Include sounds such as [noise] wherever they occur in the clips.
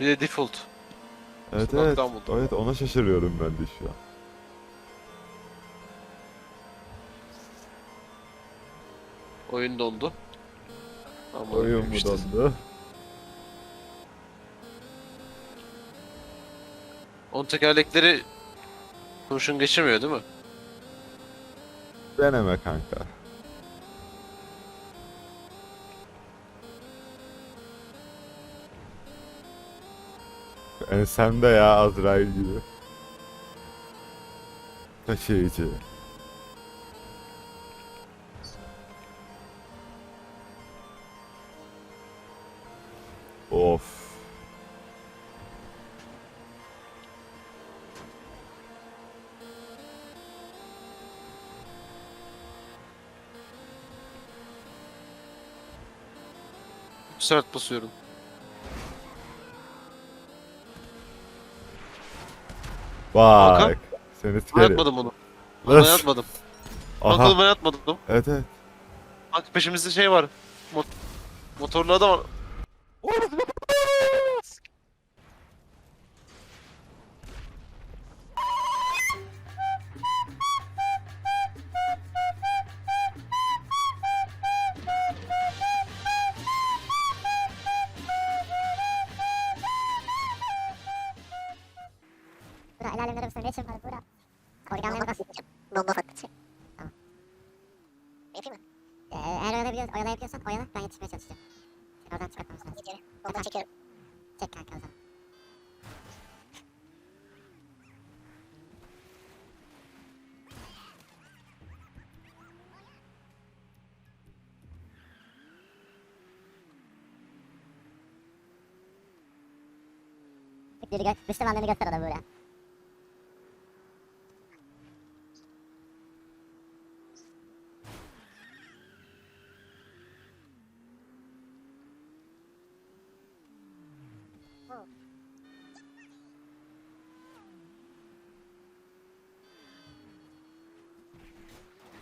Bir de default. Evet Sokaktan evet. buldum. Evet ona şaşırıyorum ben de şu an. Oyun dondu. Ama Oyun mu işte. dondu? Onun tekerlekleri kurşun geçirmiyor değil mi? Deneme kanka. Ensemde ya Azrail gibi. Taşıyıcı. Of. Sert basıyorum. Bak. Hakan? Seni sikerim. atmadım onu. Ben Öf. atmadım. Aha. Bakalım ben atmadım. Evet evet. Bak peşimizde şey var. Mot motorlu adam var. Bura el alemlere mısın? Ne için var bura? Organlarına bas. Bomba patlatacak. Tamam. Yapayım mı? Ee, eğer oyalayabiliyorsan, oyalayabiliyorsan oyala. Ben yetişmeye çalışacağım. Seni oradan çıkartmamız lazım. Gidiyorum. Bomba çekiyorum. Çek kanka o zaman. Biri gö dışta bandını göster ona böyle.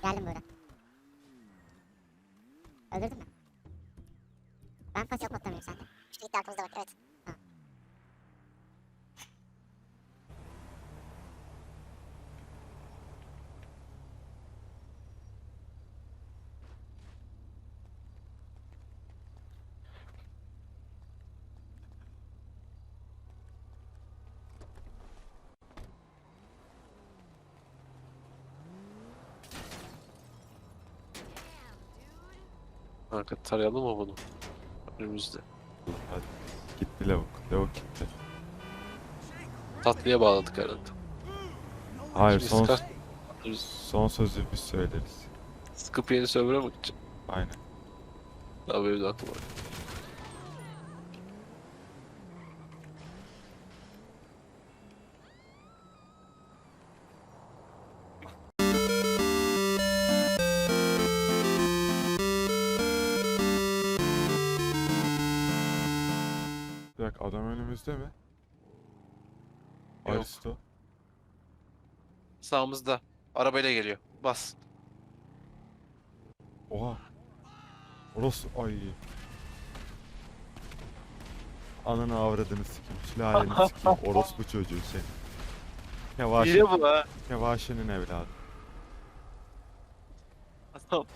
Geldim böyle. Öldürdün mü? Ben pasif modda mıyım sende? İşte gitti arkamızda bak evet. Kanka tarayalım mı bunu? Önümüzde. Hadi. Gitti lavuk. Lavuk gitti. Tatlıya bağladık herhalde. Hayır Şimdi son, Scar- son sözü biz söyleriz. Sıkıp yeni server'a mı gideceğim? Aynen. Daha benim de aklıma önümüzde mi? Yok. Aristo. Sağımızda. Arabayla geliyor. Bas. Oha. Orası ay. Ananı avradını sikeyim. Sülaleni sikeyim. [laughs] Orospu çocuğu seni. Kevaşe, İyi bu ha. Kevaşe'nin evladı. Adam